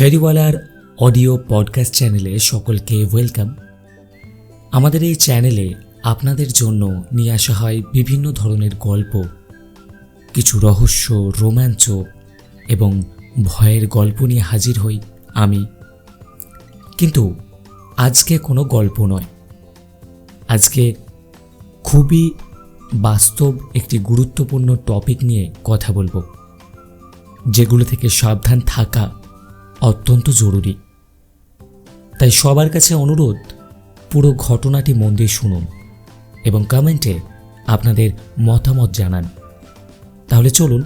ফেরিওয়ালার audio podcast চ্যানেলে সকলকে welcome আমাদের এই চ্যানেলে আপনাদের জন্য নিয়ে আসা হয় বিভিন্ন ধরনের গল্প। কিছু রহস্য, রোমাঞ্চ এবং ভয়ের গল্প নিয়ে হাজির হই আমি। কিন্তু আজকে কোনো গল্প নয়। আজকে খুবই বাস্তব একটি গুরুত্বপূর্ণ টপিক নিয়ে কথা বলব। যেগুলো থেকে সাবধান থাকা অত্যন্ত জরুরি। তাই সবার কাছে অনুরোধ, পুরো ঘটনাটি মন দিয়ে শুনুন এবং কমেন্টে আপনাদের মতামত জানান। তাহলে চলুন,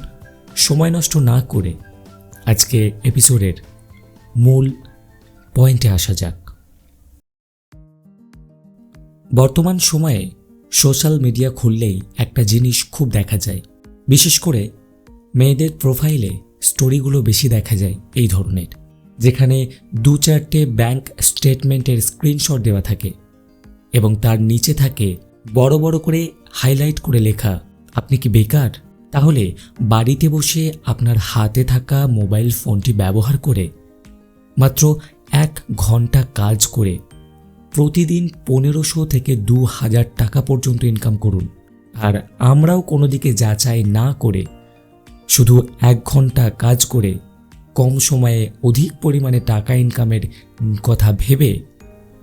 সময় নষ্ট না করে আজকে এপিসোডের মূল পয়েন্টে আসা যাক। বর্তমান সময়ে সোশ্যাল মিডিয়া খুললেই একটা জিনিস খুব দেখা যায়। বিশেষ করে মেয়েদের প্রোফাইলে স্টোরিগুলো বেশি দেখা যায় এই ধরনের। যেখানে দু চারটে ব্যাংক স্টেটমেন্টের স্ক্রিনশট দেওয়া থাকে এবং তার নিচে থাকে বড় বড় করে হাইলাইট করে লেখা, আপনি কি বেকার? তাহলে বাড়িতে বসে আপনার হাতে থাকা মোবাইল ফোনটি ব্যবহার করে মাত্র এক ঘণ্টা কাজ করে প্রতিদিন পনেরোশো থেকে দু হাজার টাকা পর্যন্ত ইনকাম করুন। আর আমরাও কোনো দিকে যাচাই না করে শুধু এক ঘণ্টা কাজ করে কম সময়ে অধিক পরিমাণে টাকা ইনকামের কথা ভেবে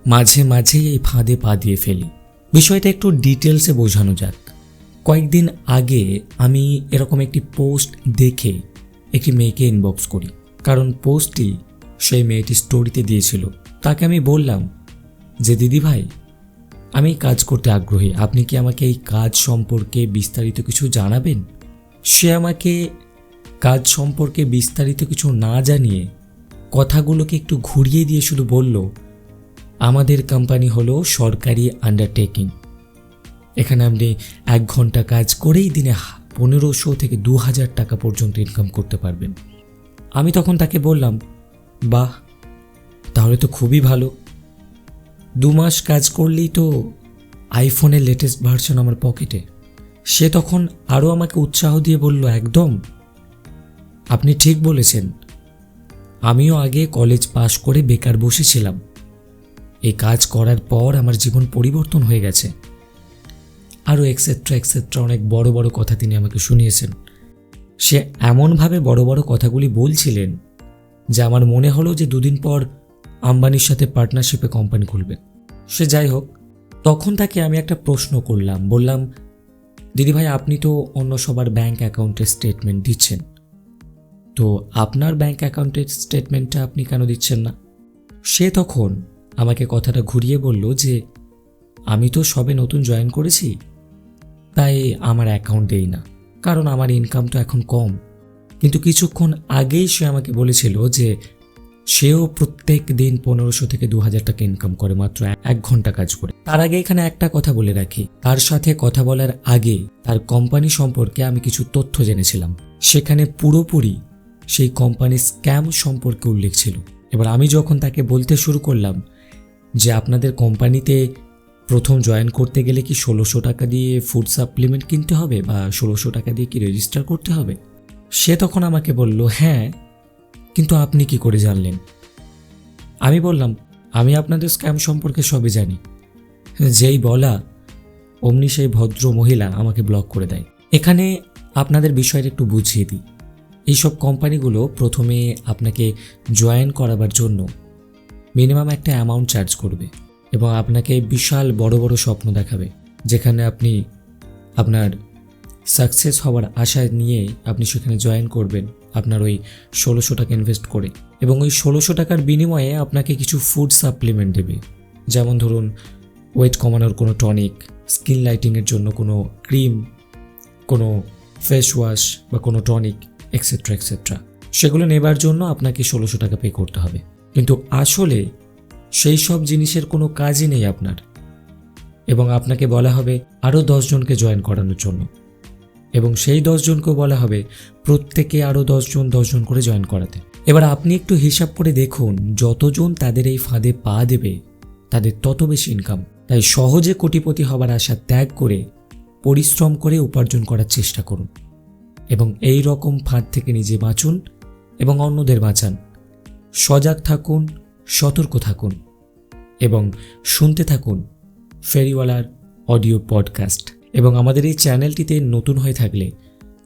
মাঝে মাঝেই এই ফাঁদে পা দিয়ে ফেলি। বিষয়টা একটু ডিটেলসে বোঝানো যাক। কয়েকদিন আগে আমি এরকম একটি পোস্ট দেখে একটি মেয়েকে ইনবক্স করি। কারণ পোস্টটি সেই মেয়েটি স্টোরিতে দিয়েছিল। তাকে আমি বললাম যে, দিদি ভাই, আমি কাজ করতে আগ্রহী। আপনি কি আমাকে এই কাজ সম্পর্কে বিস্তারিত কিছু জানাবেন? সে আমাকে কাজ সম্পর্কে বিস্তারিত কিছু না জানিয়ে কথাগুলোকে একটু ঘুরিয়ে দিয়ে শুধু বলল, আমাদের কোম্পানি হলো সরকারি আন্ডারটেকিং এখানে আপনি এক ঘণ্টা কাজ করেই দিনে পনেরোশো থেকে দু হাজার টাকা পর্যন্ত ইনকাম করতে পারবেন। আমি তখন তাকে বললাম, বাহ, তাহলে তো খুবই ভালো। দু মাস কাজ করলেই তো আইফোনের লেটেস্ট ভার্সন আমার পকেটে সে তখন আরও আমাকে উৎসাহ দিয়ে বলল, একদম আপনি ঠিক বলেছেন। আমিও আগে কলেজ পাশ করে বেকার বসেছিলাম এই কাজ করার পর আমার জীবন পরিবর্তন হয়ে গেছে। আরও এক্সেট্রা এক্সেট্রা অনেক বড় বড় কথা তিনি আমাকে শুনিয়েছেন। সে এমনভাবে বড় বড় কথাগুলি বলছিলেন যে আমার মনে হলো যে দুদিন পর আম্বানির সাথে পার্টনারশিপে কোম্পানি খুলবে সে যাই হোক, তখন তাকে আমি একটা প্রশ্ন করলাম। বললাম দিদিভাই আপনি তো অন্য সবার ব্যাংক অ্যাকাউন্টের স্টেটমেন্ট দিচ্ছেন। তো আপনার ব্যাংক অ্যাকাউন্টের স্টেটমেন্টটা আপনি কেন দিচ্ছেন না? সে তখন আমাকে কথাটা ঘুরিয়ে বলল যে, আমি তো সবে নতুন জয়েন করেছি, তাই আমার অ্যাকাউন্ট দেই না, কারণ আমার ইনকাম তো এখন কম। কিন্তু কিছুক্ষণ আগেই সে আমাকে বলেছিল যে, সেও প্রত্যেক দিন পনেরোশো থেকে দু হাজার টাকা ইনকাম করে মাত্র এক ঘণ্টা কাজ করে। তার আগে এখানে একটা কথা বলে রাখি। তার সাথে কথা বলার আগে তার কোম্পানি সম্পর্কে আমি কিছু তথ্য জেনেছিলাম। সেখানে পুরোপুরি সেই কোম্পানির স্ক্যাম সম্পর্কে উল্লেখ ছিল। এবার আমি যখন তাকে বলতে শুরু করলাম যে আপনাদের কোম্পানিতে প্রথম জয়েন করতে গেলে কি ষোলোশো টাকা দিয়ে ফুড সাপ্লিমেন্ট কিনতে হবে বা ষোলোশো টাকা দিয়ে কি রেজিস্টার করতে হবে? সে তখন আমাকে বলল হ্যাঁ কিন্তু আপনি কি করে জানলেন? আমি বললাম, আমি আপনাদের স্ক্যাম সম্পর্কে সবই জানি। যেই বলা, অমনি সেই ভদ্র মহিলা আমাকে ব্লক করে দেয়। এখানে আপনাদের বিষয়টা একটু বুঝিয়ে দিই। এইসব কোম্পানিগুলো প্রথমে আপনাকে জয়েন করাবার জন্য মিনিমাম একটা অ্যামাউন্ট চার্জ করবে এবং আপনাকে বিশাল বড় বড় স্বপ্ন দেখাবে, যেখানে আপনি আপনার সাকসেস হওয়ার আশা নিয়ে আপনি সেখানে জয়েন করবেন আপনার ওই ষোলোশো টাকা ইনভেস্ট করে। এবং ওই ষোলোশো টাকার বিনিময়ে আপনাকে কিছু ফুড সাপ্লিমেন্ট দেবে। যেমন ধরুন ওয়েট কমানোর কোনো টনিক স্কিন লাইটিংয়ের জন্য কোনো ক্রিম কোনো ফেস ওয়াশ বা কোনো টনিক এক্সেট্রা এক্সেট্রা সেগুলো নেবার জন্য আপনাকে ষোলোশো টাকা পে করতে হবে। কিন্তু আসলে সেই সব জিনিসের কোনো কাজই নেই আপনার। এবং আপনাকে বলা হবে আরও দশজনকে জয়েন করানোর জন্য। এবং সেই দশজনকেও বলা হবে প্রত্যেকে আরও দশজন দশজন করে জয়েন করাতে। এবার আপনি একটু হিসাব করে দেখুন, যতজন তাদের এই ফাঁদে পা দেবে, তাদের তত বেশি ইনকাম তাই সহজে কোটিপতি হবার আশা ত্যাগ করে, পরিশ্রম করে উপার্জন করার চেষ্টা করুন। এবং এই রকম ফাঁদ থেকে নিজে বাঁচুন এবং অন্যদের বাঁচান। সজাগ থাকুন, সতর্ক থাকুন এবং শুনতে থাকুন ফেরিওয়ালার অডিও পডকাস্ট। এবং আমাদের এই চ্যানেলটিতে নতুন হয়ে থাকলে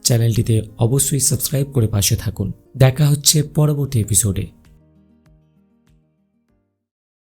চ্যানেলটিতে অবশ্যই সাবস্ক্রাইব করে পাশে থাকুন। দেখা হচ্ছে পরবর্তী এপিসোডে